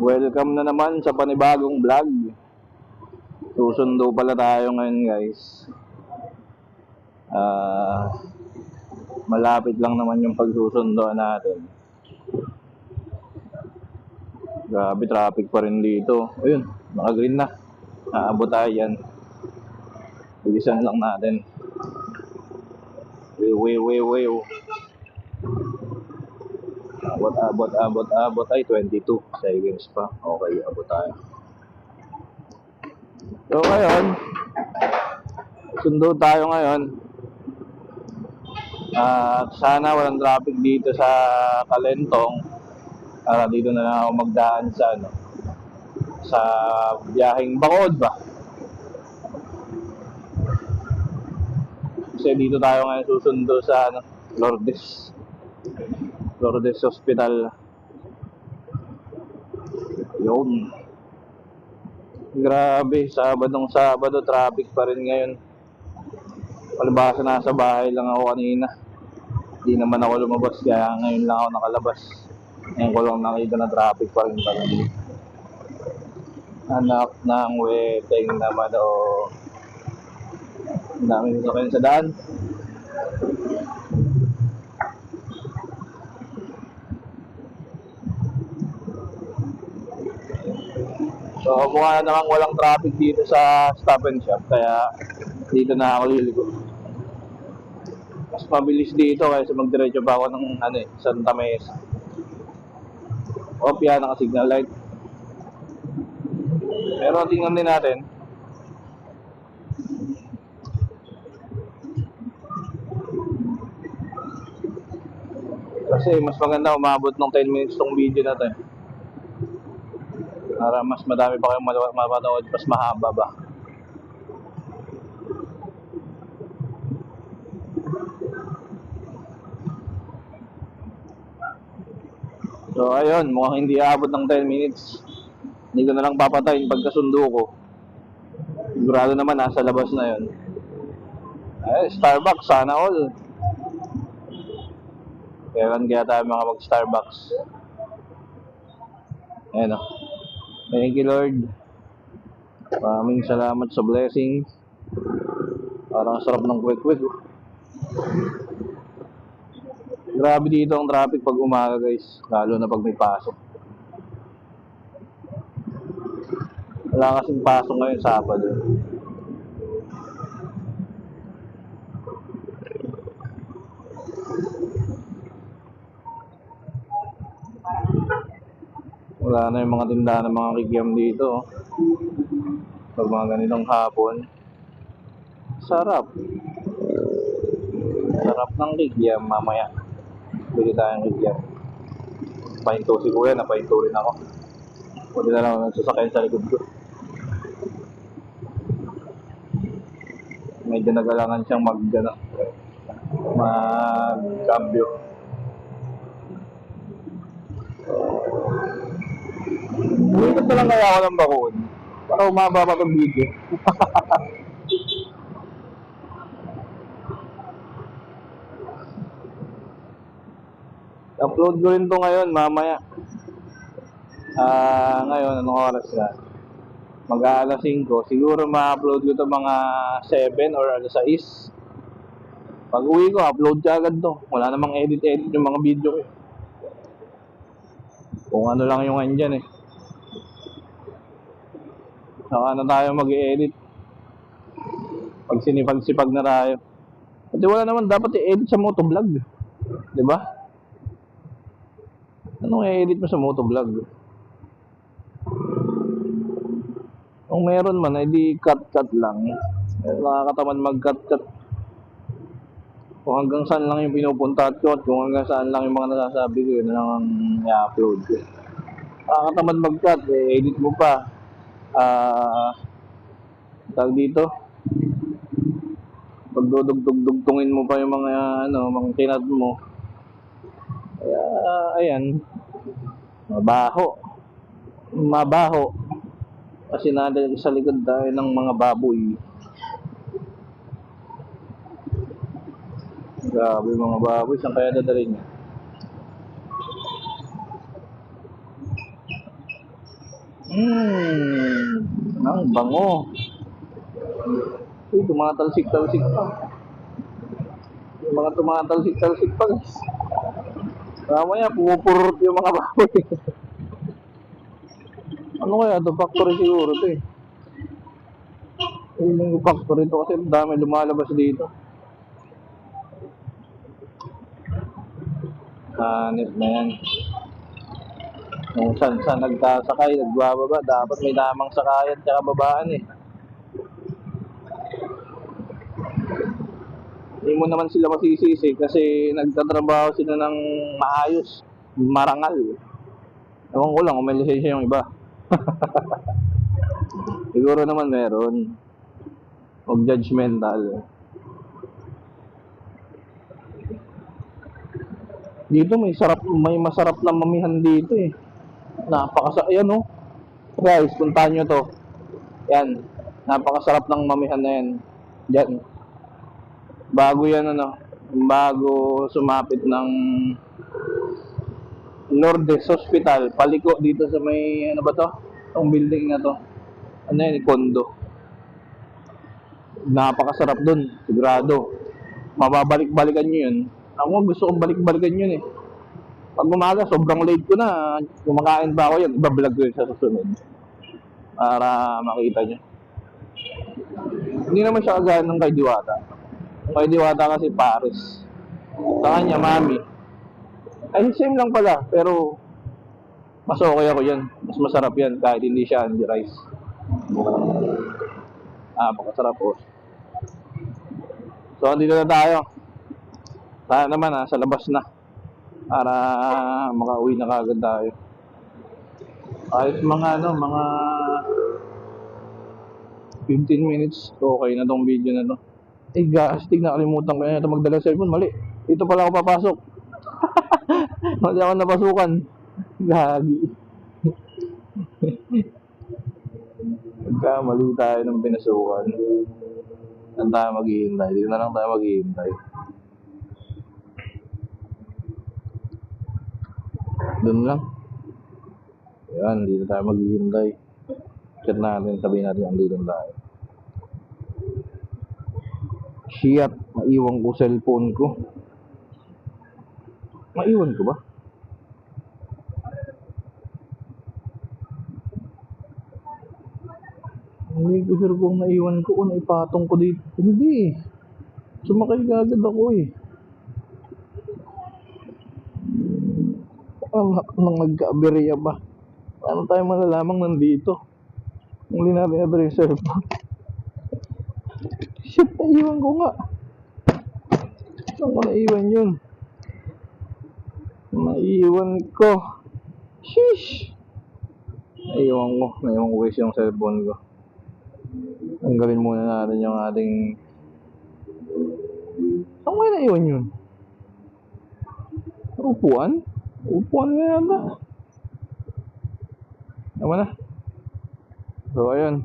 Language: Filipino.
Welcome na naman sa panibagong vlog. Susundo pala tayo ngayon guys. Ah, malapit lang naman yung pagsusundoan natin. Grabe, traffic pa rin dito. Ayun, naka-green na. Naabot tayo yan. Bilisan lang natin. Way, way, way, way. Abot, abot, abot, abot. Ay, 22 seconds pa. Okay, abot tayo. So, ngayon, sundo tayo ngayon. At sana walang traffic dito sa Kalentong. Para dito na lang ako magdaan sa ano, sa biyaheng Bacolod ba? Kasi dito tayo ngayon susundo sa ano, Lourdes. Lourdes Hospital. Yun. Grabe, Sabadong Sabado, traffic pa rin ngayon. Palibasa nasa bahay lang ako kanina. Hindi naman ako lumabas, kaya ngayon lang ako nakalabas. Ngayon ko lang nakita na traffic pa rin pala dito. Anak ng weteng naman o. Ang dami sasakyan sa daan. So, mukha na namang walang traffic dito sa stop and shop, kaya dito na ako liligo. Mas mabilis dito kaysa magdiretso pa ako ng ano eh, Santa Mesa. Opya, naka-signal light. Pero tingnan din natin. Kasi mas maganda umabot ng 10 minutes tong video na to eh. Para mas madami pa kayong mapanood, mas mahaba ba. So ayun, mukhang hindi aabot ng 10 minutes. Hindi ko na lang papatayin pagkasundo ko. Sigurado naman nasa labas na yun. Ay, Starbucks, sana all. Kailan kaya tayo mga mag-Starbucks? Ayan o. Thank you Lord. Maraming salamat sa blessing. Parang sarap ng quick-quick. oh. Grabe dito ang traffic pag umaga guys. Lalo na pag may pasok. Wala kasing pasok ngayon Sabado. Wala na yung mga tindahan ng mga kikiam dito. oh. Pag mga ganitong hapon. Sarap. Sarap ng kikiam mamaya. Bili tayong kikiam. Pahinto si kuya, napahinto rin ako. Pwede na lang ako nagsasakyan sa likod ko. Medyo nagalangan siyang mag, ano, mag-cambio. Ulitot na lang kaya ako ng bakon. Para umaba pa itong video. Upload ko rin to ngayon, mamaya. Ah, ngayon, anong oras na? Mag-aalas 5. Siguro ma-upload ko to mga 7 or alas 6. Pag uwi ko, upload ka agad to. Wala namang edit-edit yung mga video ko. eh. Kung ano lang yung andyan eh. Saka na tayo mag-edit. Pag sinipag-sipag na tayo. Kasi wala naman dapat i-edit sa motovlog. Di ba? Anong i-edit mo sa motovlog? Kung meron man, edi cut-cut lang. Eh, Nakakatamad mag-cut-cut. Kung hanggang saan lang yung pinupunta at at kung hanggang saan lang yung mga nasasabi ko, yun lang ang i-upload. Nakakatamad mag-cut, eh, edit mo pa. Ah, tawag dito. Pagdudugtug-dugtungin mo pa yung mga ano, mga tinad mo. Kaya, ayan. Mabaho. Mabaho. Kasi nandun sa likod tayo ng mga baboy. Grabe mga baboy. Saan kaya dadalhin niya? Hmm, ang bango. Uy, tumatalsik-talsik pa. Yung mga tumatalsik-talsik pa guys. Mamaya, pumupurot yung mga baboy. ano kaya ito? Factory siguro ito eh. Feeling factory ito kasi dami lumalabas dito. Hanip na yan. Kung saan saan nagkasakay, nagbababa, dapat may lamang sakayan tsaka babaan eh. Hindi mo naman sila masisisi kasi nagtatrabaho sila ng maayos, marangal. Ewan ko lang kung yung iba. Siguro naman meron. Huwag judgmental. Dito may sarap, may masarap na mamihan dito eh. Napakasa, ayan oh. Guys, puntahan nyo to. Yan. Napakasarap ng mamihan na yan. Yan. Bago yan ano, bago sumapit ng Lourdes Hospital, paliko dito sa may, ano ba to? Itong building na to. Ano yan, kondo. Napakasarap dun, sigurado. Mababalik-balikan nyo yun. Ako gusto kong balik-balikan yun eh. Pag umaga, sobrang late ko na. Kumakain pa ako yan. Ibablog ko yun sa susunod. Para makita nyo. Hindi naman siya kagaya ng kay Diwata. Kay Diwata kasi Paris. Sa kanya, Mami. Ay, same lang pala. Pero, mas okay ako yan. Mas masarap yan kahit hindi siya hindi rice. Ah, pakasarap po. So, dito na tayo. Tayo naman ha, sa labas na. Para makauwi na kagad tayo. Kahit mga ano, mga 15 minutes, okay na tong video na to. Eh, gastig, nakalimutan ko na ito magdala cellphone. Mali. Dito pala ako papasok. Mali ako napasukan. Gagi. Nagkamali tayo ng pinasukan. Saan tayo maghihintay? Dito na lang tayo maghihintay. Doon lang. Yan, dito tayo maghihintay. Chat natin, sabihin natin andito na tayo. Shit, maiwan ko cellphone ko. Maiwan ko ba? Hindi ko sure kung naiwan ko o naipatong ko dito. Hindi eh. Sumakay agad ako eh. Ang nang nagka-aberya ba? Paano tayo malalamang nandito? Hindi natin ito yung cellphone. Shit, naiwan ko nga. Saan ko naiwan yun? Naiwan ko. Sheesh! Naiwan ko. Naiwan ko guys yung cellphone ko. Tanggalin muna natin yung ating... Saan ko naiwan yun? Sa Upuan? Upuan nga yata. Tama na. So, ayun.